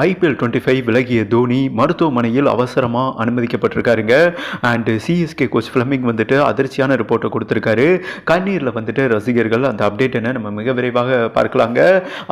IPL twenty five விலகிய தோனி மருத்துவமனையில் அவசரமாக அனுமதிக்கப்பட்டிருக்காருங்க. அண்டு சிஎஸ்கே கோச் ஃபிளமிங் வந்துட்டு அதிர்ச்சியான ரிப்போர்ட்டை கொடுத்துருக்காரு. கண்ணீரில் வந்துட்டு ரசிகர்கள் அந்த அப்டேட் என்ன நம்ம மிக விரைவாக பார்க்கலாங்க.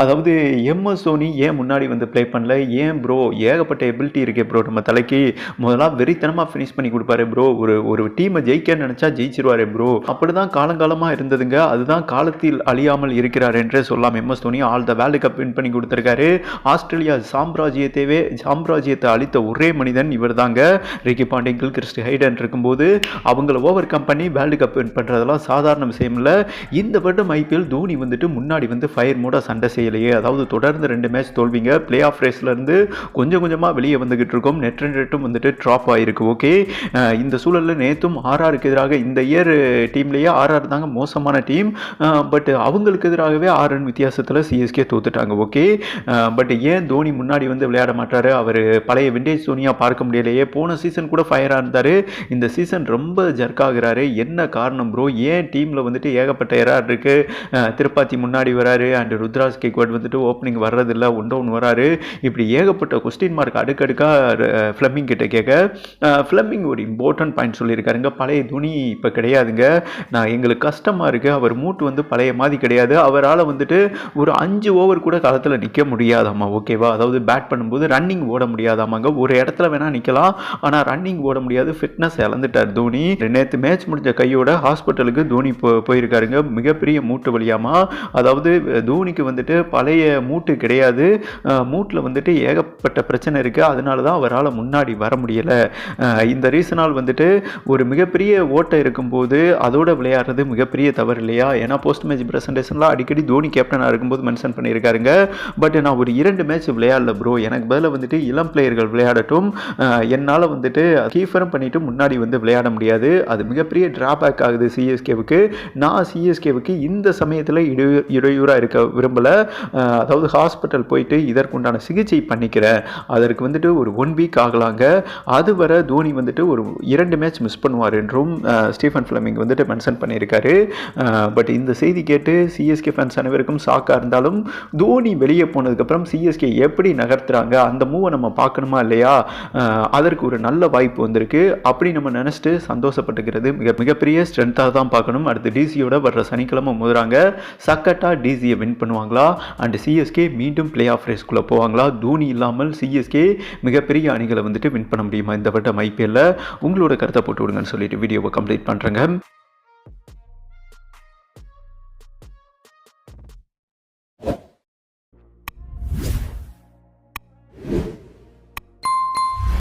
அதாவது எம்எஸ் தோனி ஏன் முன்னாடி வந்து ப்ளே பண்ணல? ஏன் ப்ரோ ஏகப்பட்ட எபிலிட்டி இருக்கே ப்ரோ நம்ம தலைக்கு. முதலாக வெறித்தனமாக ஃபினிஷ் பண்ணி கொடுப்பாரு ப்ரோ ஒரு ஒரு டீமை ஜெயிக்க நினச்சா ஜெயிச்சிருவாரு ப்ரோ அப்படி தான் காலங்காலமாக இருந்ததுங்க. அதுதான் காலத்தில் அழியாமல் இருக்கிறார் என்றே சொல்லலாம் MS Dhoni. All the world cup win பண்ணி கொடுத்துருக்காரு. ஆஸ்திரேலியா சாம்ராஜ்யத்தையே சாம்ராஜ்யத்தை அளித்த ஒரே மனிதன் இவர் தாங்க ரிக்கி பாண்டிங் கிறிஸ்டி ஹைடன் இருக்கும்போது அவங்கள ஓவர் கம் பண்ணி வேர்ல்டு கப் வின் பண்ணுறதெல்லாம் சாதாரண விஷயம் இல்லை. இந்த வருடம் ஐபிஎல் தோனி வந்துட்டு முன்னாடி வந்து ஃபயர் மூட சண்டை செய்யலையே. அதாவது தொடர்ந்து ரெண்டு மேட்ச் தோல்விங்க. பிளே ஆஃப் ரேஸ்லேருந்து கொஞ்சம் கொஞ்சமாக வெளியே வந்துகிட்டு இருக்கோம். நெட் ரன் ரேட்டும் வந்துட்டு ட்ராப் ஆகிருக்கு ஓகே இந்த சூழலில் நேற்றும் ஆர்ஆருக்கு எதிராக இந்த இயர் டீம்லேயே ஆர்ஆர் தாங்க மோசமான டீம் பட் அவங்களுக்கு எதிராகவே ஆர் ரன் வித்தியாசத்தில் சிஎஸ்கே தோத்துட்டாங்க ஓகே பட் ஏன் தோனி முன்னாடி வந்து விளையாட மாட்டாரு. அவர் பழைய விண்டேஜ் தோனியாக பார்க்க முடியலையே. போன சீசன் கூட ஃபயராக இருந்தார். இந்த சீசன் ரொம்ப ஜர்க் ஆகுறாரு. என்ன காரணம் ப்ரோ ஏன் டீமில் வந்துட்டு ஏகப்பட்ட எரார் இருக்குது திருப்பாத்தி முன்னாடி வராரு. அண்ட் ருத்ராஸ் கேக்வாட் வந்துட்டு ஓப்பனிங் வர்றதில்ல. ஒன் டவுன் வராரு. இப்படி ஏகப்பட்ட கொஸ்டின் மார்க் அடுக்கடுக்காக ஃப்ளமிங் கிட்ட கேட்க ஃப்ளமிங் ஒரு இம்பார்ட்டன்ட் பாயிண்ட் சொல்லியிருக்காருங்க. பழைய துணி இப்போ கிடையாதுங்க. நான் எங்களுக்கு கஷ்டமாக இருக்குது அவர் மூட்டு வந்து பழைய மாதிரி கிடையாது. அவரால் வந்துட்டு ஒரு அஞ்சு ஓவர் கூட களத்தில் நிற்க முடியாதாம்மா. ஓகேவா அதாவது பேட் பண்ணும்போது ரன்னிங் ஓட முடியாதாமாங்க. ஒரு இடத்துல வேணால் நிற்கலாம் ஆனால் ரன்னிங் ஓட முடியாது. ஃபிட்னஸ் இழந்துட்டார் தோனி. நேற்று மேட்ச் முடிஞ்ச கையோட ஹாஸ்பிட்டலுக்கு தோனி போ போயிருக்காருங்க. மிகப்பெரிய மூட்டு வழியாமா அதாவது தோனிக்கு வந்துட்டு பழைய மூட்டு கிடையாது. மூட்டில் வந்துட்டு ஏகப்பட்ட பிரச்சனை இருக்குது அதனால தான் அவரால் முன்னாடி வர முடியலை. இந்த ரீசனால் வந்துட்டு ஒரு மிகப்பெரிய ஓட்டை இருக்கும்போது அதோட விளையாடுறது மிகப்பெரிய தவறு இல்லையா? ஏன்னா போஸ்ட் மேட்ச் ப்ரெசன்டேஷன்லாம் அடிக்கடி தோனி கேப்டனாக இருக்கும்போது மென்ஷன் பண்ணியிருக்காருங்க. பட் நான் ஒரு இரண்டு மேட்ச் விளையாடல ப்ரோ எனக்கு பதிலாக வந்துட்டு இளம் பிளேயர்கள் விளையாடட்டும். என்னால் வந்துட்டு கீஃபரும் பண்ணிவிட்டு முன்னாடி வந்து விளையாட முடியாது. அது மிகப்பெரிய ட்ராபேக் ஆகுது சிஎஸ்கேவுக்கு நான் சிஎஸ்கேவுக்கு இந்த சமயத்தில் இடையூ இடையூறாக இருக்க விரும்பலை. அதாவது ஹாஸ்பிட்டல் போயிட்டு இதற்குண்டான சிகிச்சை பண்ணிக்கிறேன். அதற்கு வந்துட்டு ஒரு ஒன் வீக் ஆகலாங்க. அது வர தோனி வந்துட்டு ஒரு இரண்டு மேட்ச் மிஸ் பண்ணுவார் என்றும் ஸ்டீஃபன் ஃபிளமிங் வந்துட்டு மென்ஷன் பண்ணியிருக்காரு. பட் இந்த செய்தி கேட்டு சிஎஸ்கே ஃபேன்ஸ் அனைவருக்கும் ஷாக்காக இருந்தாலும் தோனி வெளியே போனதுக்கப்புறம் சிஎஸ்கே எப்படி நகர்த்துறாங்க. அந்த மூவை நம்ம பார்க்கணுமா இல்லையா? அதற்கு ஒரு நல்ல வாய்ப்பு வந்திருக்கு. அப்படி நம்ம நினச்சிட்டு சந்தோஷப்பட்டுக்கிறது மிக மிகப்பெரிய ஸ்ட்ரென்த்தாக தான் பார்க்கணும். அடுத்து டிசியோட வர்ற சனிக்கிழமை முதறாங்க. சக்கட்டாக டிசியை வின் பண்ணுவாங்களா? அண்ட் சிஎஸ்கே மீண்டும் பிளே ஆஃப் ரேஸ்க்குள்ளே போவாங்களா? தோனி இல்லாமல் சிஎஸ்கே மிகப்பெரிய அணிகளை வந்துட்டு வின் பண்ண முடியுமா இந்த வட்டம் ஐபிஎல்ல உங்களோட கருத்தை போட்டு விடுங்கன்னு சொல்லிட்டு வீடியோவை கம்ப்ளீட் பண்ணுறேங்க